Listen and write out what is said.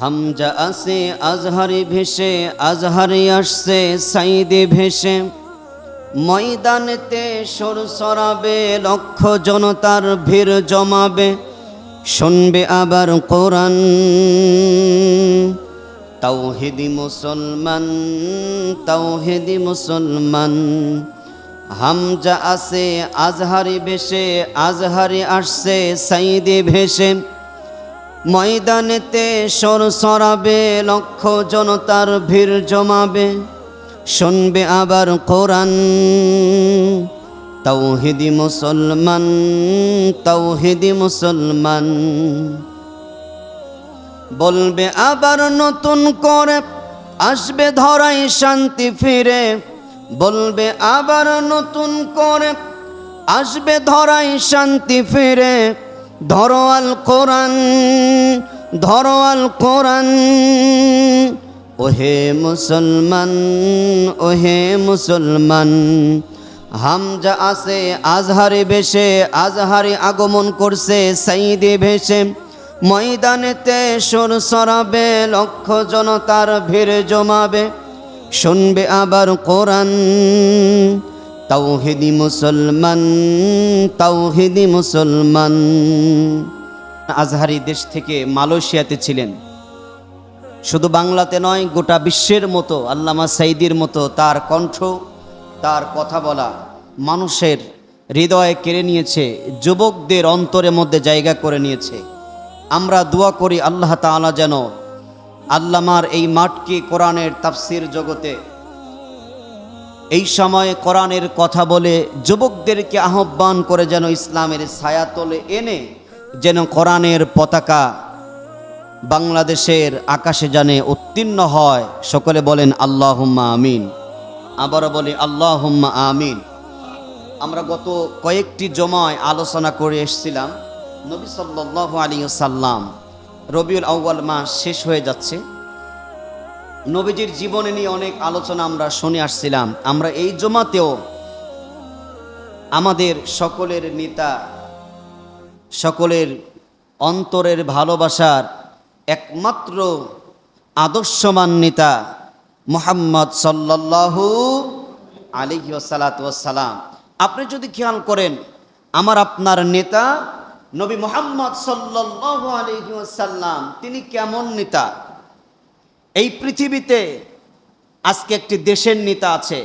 হামজা আসে, আজহারি ভেসে, আজহারি আসছে সাইদে ভেসে। ময়দানেতে সর সরাবে, লক্ষ জনতার ভিড় জমাবে। শুনবে আবার কোরআন। তাওহিদি মুসলমান তাওহিদি মুসলমান। হামজা আসে, আজহারি ভেসে, আজহারি আসছে সাইদে ভেসে। ময়দানেতে সর সরাবে, লক্ষ জনতার ভিড় জমাবে। শুনবে আবার কোরআন তাওহিদি মুসলমান তাওহিদি মুসলমান। বলবে আবার নতুন করে, আসবে ধরাই শান্তি ফিরে। বলবে আবার নতুন করে, আসবে ধরাই শান্তি ফিরে। ধরো আল কোরআন, ধরো আল কোরআন। ওহে মুসলমান ওহে মুসলমান, হামজা আসে আজহারে বেশে, আজহারে আগমন করছে সাইদে ভেসে। ময়দানেতে সুর সরাবে, লক্ষ জনতার ভিড় জমাবে। শুনবে আবার কোরআন তাওহিদি মুসলমান তাওহিদি মুসলমান। আজহারি দেশ থেকে মালয়েশিয়াতে ছিলেন। শুধু বাংলাতে নয়, গোটা বিশ্বের মতো, আল্লামা সাইদির মতো তার কণ্ঠ, তার কথা বলা মানুষের হৃদয়ে কেড়ে নিয়েছে, যুবকদের অন্তরের মধ্যে জায়গা করে নিয়েছে। আমরা দোয়া করি আল্লাহ তাআলা যেন আল্লামার এই মাঠকে কোরআনের তাফসির জগতে এই সময়ে কোরআনের কথা বলে যুবকদেরকে আহ্বান করে যেন ইসলামের ছায়া ছায়াতলে এনে যেন কোরআনের পতাকা বাংলাদেশের আকাশে জানে উত্তীর্ণ হয়। সকলে বলেন, আল্লাহুম্মা আমিন। আবারও বলি, আল্লাহুম্মা আমিন। আমরা গত কয়েকটি জমায় আলোচনা করে এসেছিলাম, নবী সাল্লাল্লাহু আলাইহি সাল্লাম রবিউল আউয়াল মাস শেষ হয়ে যাচ্ছে। নবীজির জীবনে নিয়ে অনেক আলোচনা আমরা শুনে আসছিলাম। আমরা এই জমাতেও আমাদের সকলের নেতা, সকলের অন্তরের ভালোবাসার একমাত্র আদর্শমান নেতা মোহাম্মদ সাল্লাল্লাহু আলিহি সালাম আপনি যদি খেয়াল করেন, আমার আপনার নেতা নবী মোহাম্মদ সাল্লাল্লাহু আলিহি সাল্লাম তিনি কেমন নেতা? এই পৃথিবীতে আজকে একটি দেশের নেতা আছে।